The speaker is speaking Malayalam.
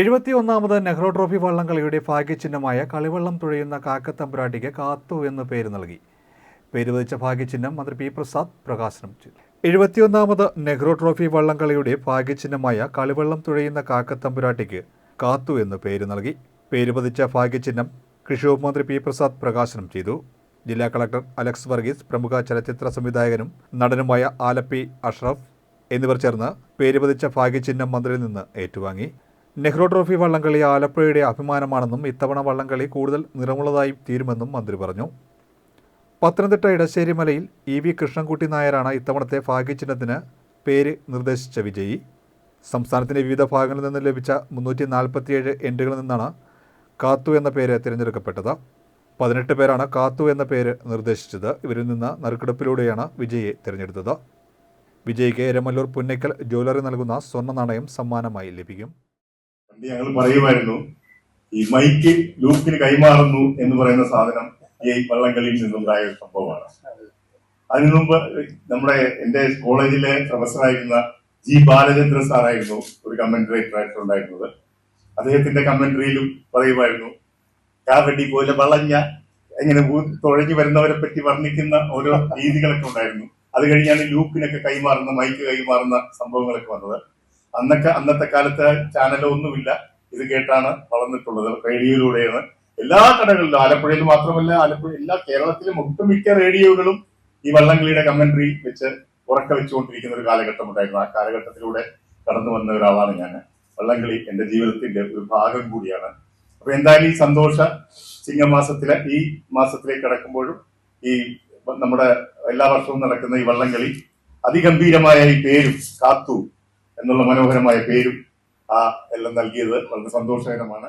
എഴുപത്തിയൊന്നാമത് നെഹ്റു ട്രോഫി വള്ളംകളിയുടെ ഭാഗ്യചിഹ്നമായ കളിവള്ളം തുഴയുന്ന കാക്കത്തമ്പുരാട്ടിക്ക് കാത്തു എന്ന് പേര് നൽകി. പേര് വധിച്ച ഭാഗ്യചിഹ്നം മന്ത്രി പി പ്രസാദ് പ്രകാശനം ചെയ്തു. എഴുപത്തിയൊന്നാമത് നെഹ്റു ട്രോഫി വള്ളംകളിയുടെ ഭാഗ്യചിഹ്നമായ കളിവള്ളം തുഴയുന്ന കാക്കത്തമ്പുരാട്ടിക്ക് കാത്തു എന്ന് പേര് നൽകി. പേര് പതിച്ച ഭാഗ്യചിഹ്നം കൃഷി വകുപ്പ് മന്ത്രി പി പ്രസാദ് പ്രകാശനം ചെയ്തു. ജില്ലാ കളക്ടർ അലക്സ് വർഗീസ് പ്രമുഖ ചലച്ചിത്ര സംവിധായകനും നടനുമായ ആലപ്പി അഷ്റഫ് എന്നിവർ ചേർന്ന് പേര് പതിച്ച ഭാഗ്യചിഹ്നം മന്ത്രിയിൽ നിന്ന് ഏറ്റുവാങ്ങി. നെഹ്റു ട്രോഫി വള്ളംകളി ആലപ്പുഴയുടെ അഭിമാനമാണെന്നും ഇത്തവണ വള്ളംകളി കൂടുതൽ നിറമുള്ളതായി തീരുമെന്നും മന്ത്രി പറഞ്ഞു. പത്തനംതിട്ട ഇടശ്ശേരി മലയിൽ ഇ വി കൃഷ്ണൻകുട്ടി നായരാണ് ഇത്തവണത്തെ ഭാഗ്യചിഹ്നത്തിന് പേര് നിർദ്ദേശിച്ച വിജയി. സംസ്ഥാനത്തിന്റെ വിവിധ ഭാഗങ്ങളിൽ നിന്ന് ലഭിച്ച മുന്നൂറ്റി നാൽപ്പത്തിയേഴ് എൻട്രികളിൽ നിന്നാണ് കാത്തു എന്ന പേര് തിരഞ്ഞെടുക്കപ്പെട്ടത്. പതിനെട്ട് പേരാണ് കാത്തു എന്ന പേര് നിർദ്ദേശിച്ചത്. ഇവരിൽ നിന്ന് നറുക്കെടുപ്പിലൂടെയാണ് വിജയിയെ തിരഞ്ഞെടുത്തത്. വിജയിക്ക് എരമല്ലൂർ പുന്നയ്ക്കൽ ജ്വല്ലറി നൽകുന്ന സ്വർണ നാണയം സമ്മാനമായി ലഭിക്കും. ഞങ്ങൾ പറയുമായിരുന്നു ഈ മൈക്ക് ലൂക്കിന് കൈമാറുന്നു എന്ന് പറയുന്ന സാധനം ഈ വള്ളംകളിയിൽ നിന്നുണ്ടായ ഒരു സംഭവമാണ്. അതിനു മുമ്പ് നമ്മുടെ എന്റെ കോളേജിലെ പ്രൊഫസറായിരുന്ന ജി ബാലചന്ദ്ര സാറായിരുന്നു ഒരു കമന്ററി ആയിട്ട് ഉണ്ടായിരുന്നത്. അദ്ദേഹത്തിന്റെ കമന്ററിയിലും പറയുമായിരുന്നു കാവടി പോലെ വളഞ്ഞ എങ്ങനെ തുഴഞ്ഞു വരുന്നവരെ പറ്റി വർണിക്കുന്ന ഓരോ രീതികളൊക്കെ ഉണ്ടായിരുന്നു. അത് കഴിഞ്ഞാണ് ലൂക്കിനൊക്കെ കൈമാറുന്ന മൈക്ക് കൈമാറുന്ന സംഭവങ്ങളൊക്കെ വന്നത്. അന്നൊക്കെ അന്നത്തെ കാലത്ത് ചാനലൊന്നുമില്ല. ഇത് കേട്ടാണ് വളർന്നിട്ടുള്ളത്. റേഡിയോയിലൂടെയാണ്. എല്ലാ കടകളിലും ആലപ്പുഴയിൽ മാത്രമല്ല ആലപ്പുഴ എല്ലാ കേരളത്തിലും ഒട്ടുമിക്ക റേഡിയോകളും ഈ വള്ളംകളിയുടെ കമന്ററി വെച്ച് ഉറക്ക വെച്ചുകൊണ്ടിരിക്കുന്ന ഒരു കാലഘട്ടം ഉണ്ടായിരുന്നു ആ കാലഘട്ടത്തിലൂടെ കടന്നു വന്ന ഒരാളാണ് ഞാൻ. വള്ളംകളി എന്റെ ജീവിതത്തിന്റെ ഒരു ഭാഗം കൂടിയാണ്. അപ്പൊ എന്തായാലും ഈ സന്തോഷ ചിങ്ങമാസത്തിലെ ഈ മാസത്തിലേക്ക് കടക്കുമ്പോഴും ഈ നമ്മുടെ എല്ലാ വർഷവും നടക്കുന്ന ഈ വള്ളംകളി അതിഗംഭീരമായ ഈ പേരും കാത്തു എന്നുള്ള മനോഹരമായ പേരും ആ എല്ലാം നൽകിയത് വളരെ സന്തോഷകരമാണ്.